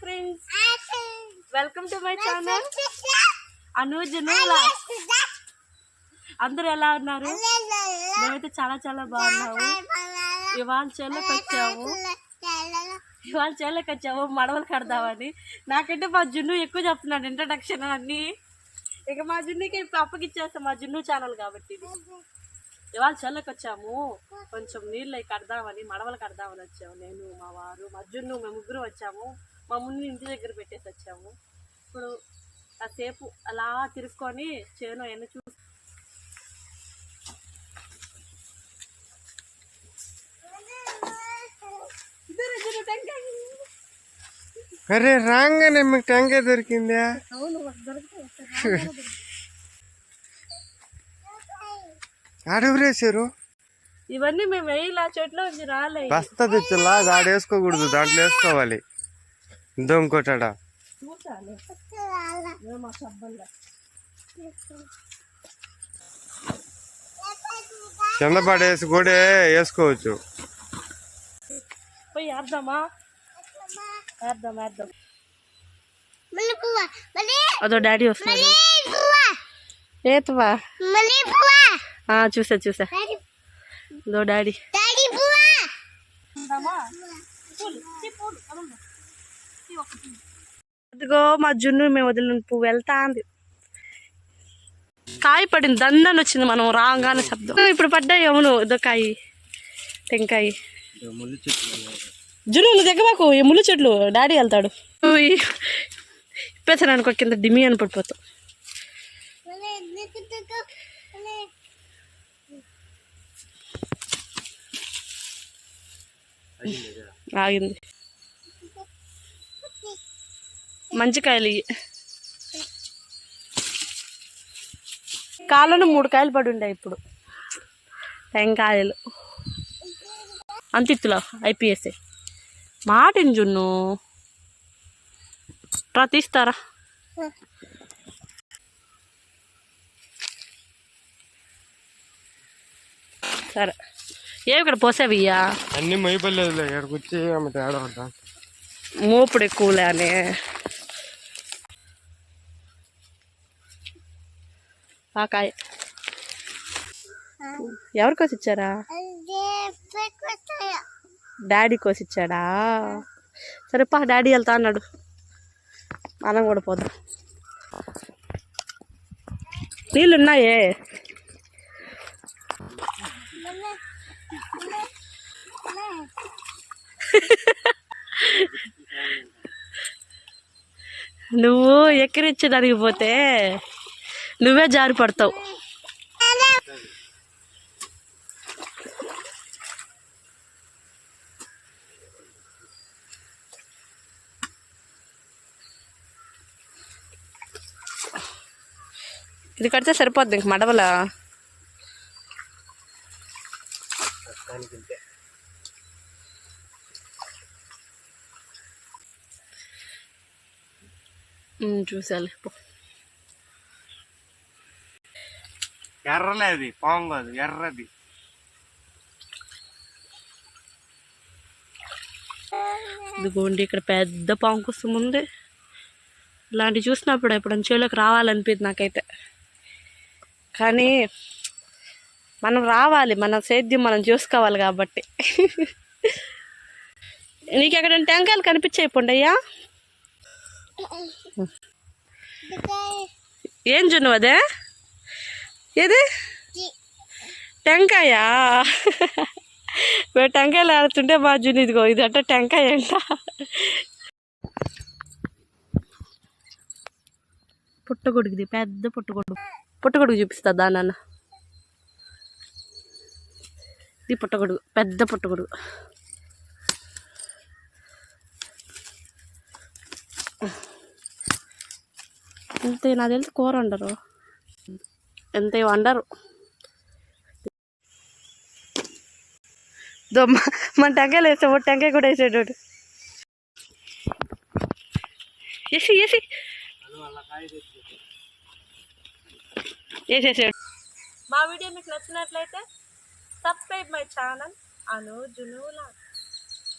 Friends welcome to my channel అనుజను అందరూ ఎలా ఉన్నారు? మేమైతే చాలా చాలా బాగున్నాము. ఇవాళ చెల్లెకి వచ్చాము ఇవాళ చెల్లెకి వచ్చాము మడవలు కడదామని. నాకంటే మా జున్ను ఎక్కువ చెప్తున్నాడు ఇంట్రడక్షన్ అన్ని. ఇక మా జున్నుకి ఇప్పుడు అప్పగిచ్చేస్తాం మా జున్ను ఛానల్ కాబట్టి ఇవాళ చెల్లెకి వచ్చాము. కొంచెం నీళ్ళు కడదామని మడవలు కడదామని వచ్చాము. నేను మా వారు మా జున్ను మేము ముగ్గురు వచ్చాము. మా ముందు ఇంటి దగ్గర పెట్టేసి వచ్చాము. ఇప్పుడు కాసేపు అలా తిరుక్కొని చేను అవన్నీ చూ అరే రాగానే మీకు టెంకాయ దొరికిందా? అవును దొరికితే ఆడెవరేసారు ఇవన్నీ మేము వేయాల చెట్లో నుంచి రాలే బస్తా తెచ్చులా? దాడు వేసుకోకూడదు దాంట్లో వేసుకోవాలి. ఇదో ఇంకోటాడా కింద పడేసి కూడా వేసుకోవచ్చు. పోయి అదో డాడీ వస్తున్నాడు. ఏతవా? చూసా చూసా. ఇదో డాడీ. అదిగో మా జున్ను మేము వదిలిన పువ్వు వెళ్తా అంది. కాయ పడింది దందని వచ్చింది మనం రాగానే శబ్దం. ఇప్పుడు పడ్డాయి అవును ఇదో కాయ టెంకాయ. జున్ను నువ్వు దిగబాకు ఈ ముళ్ళు చెట్లు డాడీ వెళ్తాడు. ఇప్పేసాను అనుకో కింద డిమి అని పడిపోతావు మళ్ళీ దిక్కు దిక్కు మళ్ళీ ఆగింది. మంచి కాయలు ఇవి కాళ్ళను మూడు కాయలు పడి ఉండే ఇప్పుడు. టెంకాయలు. అంతిత్తులో ఐపీఎస్ఏ. మాటిని జున్ను. రా తీస్తారా సరే. ఏవి ఇక్కడ పోసేవియ్యా? అన్ని మైపల్లేదులే ఇక్కడికి వచ్చి ఆమె తేడా ఉంటా మోపుడు ఎక్కువలే అని. ఆ కాయ ఎవరి కోసి ఇచ్చారా డాడీ కోసి ఇచ్చాడా సరే పా డాడీ వెళ్తా అన్నాడు. మనం కూడా పోదాం. నీళ్ళు ఉన్నాయే నువ్వు ఎక్కిరించడానికి పోతే నువ్వే జారి పడతావు. ఇది కడితే సరిపోద్ది ఇంక మడవల? చూసాలి పో. ఎర్రలే అది పాము కాదు ఎర్రది. ఇదిగోండి ఇక్కడ పెద్ద పాము కోసం ఉంది ఇలాంటివి చూసినప్పుడు ఎప్పుడు చెవులోకి రావాలనిపింది నాకైతే. కానీ మనం రావాలి మన సేద్యం మనం చూసుకోవాలి కాబట్టి. నీకు ఎక్కడ టెంకాయలు కనిపించాయి పొండయ్యా? ఏం జున్ను అదే? ఏది? టెంకాయ? మేము టెంకాయలు ఆడుతుంటే మా జున్ను ఇదిగో ఇది అంటే టెంకాయ అంట. పుట్టగొడుగుది పెద్ద పుట్టగొడుగు. పుట్టగొడుగు చూపిస్తా దానన్న ఇది పుట్టగొడుగు పెద్ద పుట్టగొడుగు. అంతే నాకు తెలిసి కూర వండరు. ఎంత వండరు. దొమ్మ మన టెంకాయలు ఒక టెంకాయ కూడా వేసేటోడు వేసి వేసి వేసేసాడు మా వీడియో మీకు నచ్చినట్లయితే సబ్స్క్రైబ్ మై ఛానల్ అను జునూలా